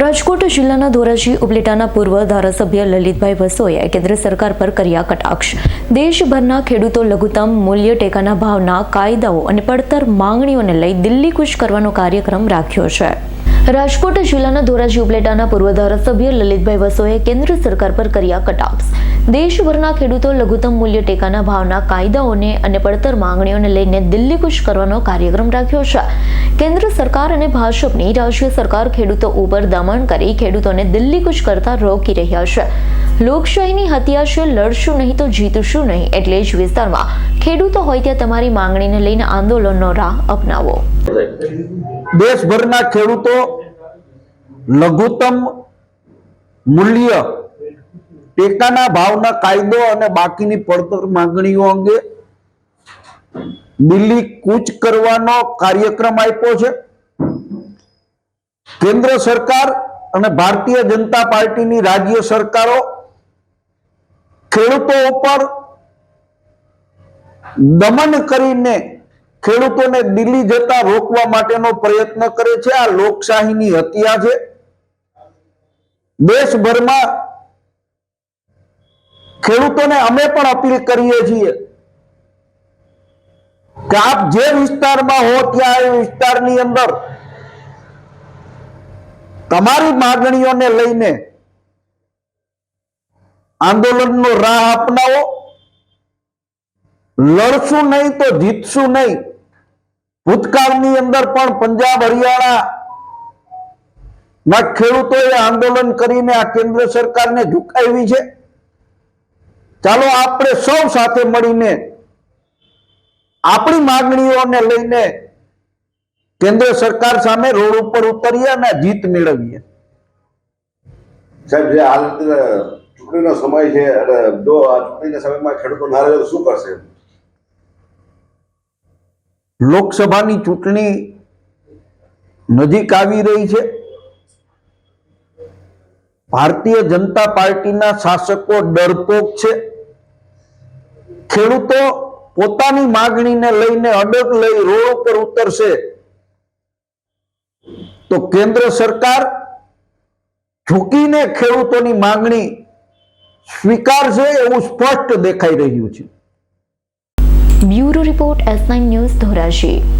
રાજકોટ જિલ્લાના ધોરાજી ઉપલેટાના પૂર્વ ધારાસભ્ય લલિતભાઈ વસોએ કેન્દ્ર સરકાર પર કર્યા કટાક્ષ. દેશભરના ખેડૂતો લઘુત્તમ મૂલ્ય ટેકાના ભાવના, કાયદાઓ અને પડતર માંગણીઓને લઈ દિલ્હી કૂચ કરવાનો કાર્યક્રમ રાખ્યો છે. રાજકોટ જિલ્લાના ધોરાજી ઉપલેટાના પૂર્વ ધારાસભ્ય લલિતભાઈ વસોએ કેન્દ્ર સરકાર પર કર્યા કટાક્ષ. દેશભરના ખેડૂતો લઘુત્તમ મૂલ્ય ટેકાના ભાવના કાયદાઓને અને પડતર માંગણીઓને લઈને દિલ્હી કુશ કરવાનો કાર્યક્રમ રાખ્યો છે. કેન્દ્ર સરકાર અને ભાજપની રાજ્ય સરકાર ખેડૂતો ઉપર દમણ કરી ખેડૂતોને દિલ્હી કુશ કરતા રોકી રહ્યા છે. લોકશાહીની હત્યા છે, લડશું નહીં તો જીતશું નહીં એટલે જ વિસ્તારમાં ખેડૂતો હોય ત્યાં તમારી માંગણીને લઈને આંદોલનનો રાહ અપનાવો. દેશભરના ખેડૂતો લઘુત્તમ મૂલ્ય ટેકાના ભાવના કાયદો અને બાકીની પડતર માંગણીઓ અંગે દિલ્હી કૂચ કરવાનો કાર્યક્રમ આપ્યો છે. કેન્દ્ર સરકાર અને ભારતીય જનતા પાર્ટીની રાજ્ય સરકારો ખેડૂતો ઉપર દમન કરીને ખેડૂતોને દિલ્હી જતા રોકવા માટેનો પ્રયત્ન કરે છે. આ લોકશાહીની હત્યા છે. દેશભરમાં ખેડૂતોને અમે પણ અપીલ કરીએ છીએ કે આપ જે વિસ્તારમાં હો ત્યાં એ વિસ્તારની અંદર તમારી માગણીઓને લઈને આંદોલનનો રાહ અપનાવો. લડશું નહીં તો જીતશું નહીં. ભૂતકાળની અંદર પણ પંજાબ, હરિયાણા ના ખેડૂતોએ આંદોલન કરીને આ કેન્દ્ર સરકારને ઝુકાવી છે. ચાલો આપણે સૌ સાથે મળીને આપણી માગણીઓને લઈને કેન્દ્ર સરકાર સામે રોડ ઉપર ઉતરીએ અને જીત મેળવીએ. સાહેબ જે હાલ ચૂંટણીનો સમય છે અને જો આ ચૂંટણીના સમયમાં ખેડૂતો ના રહે શું કરશે? લોકસભાની ચૂંટણી નજીક આવી રહી છે. ભારતીય જનતા પાર્ટીના શાસકો ડરપોક છે. ખેડૂતો પોતાની માગણીને લઈને અડગ લઈ રોડ ઉપર ઉતરશે. તો કેન્દ્ર સરકાર ઝૂકીને ખેડૂતોની માગણી સ્વીકારશે એવું સ્પષ્ટ દેખાઈ રહ્યું છે. Bureau report S news Dhoraji.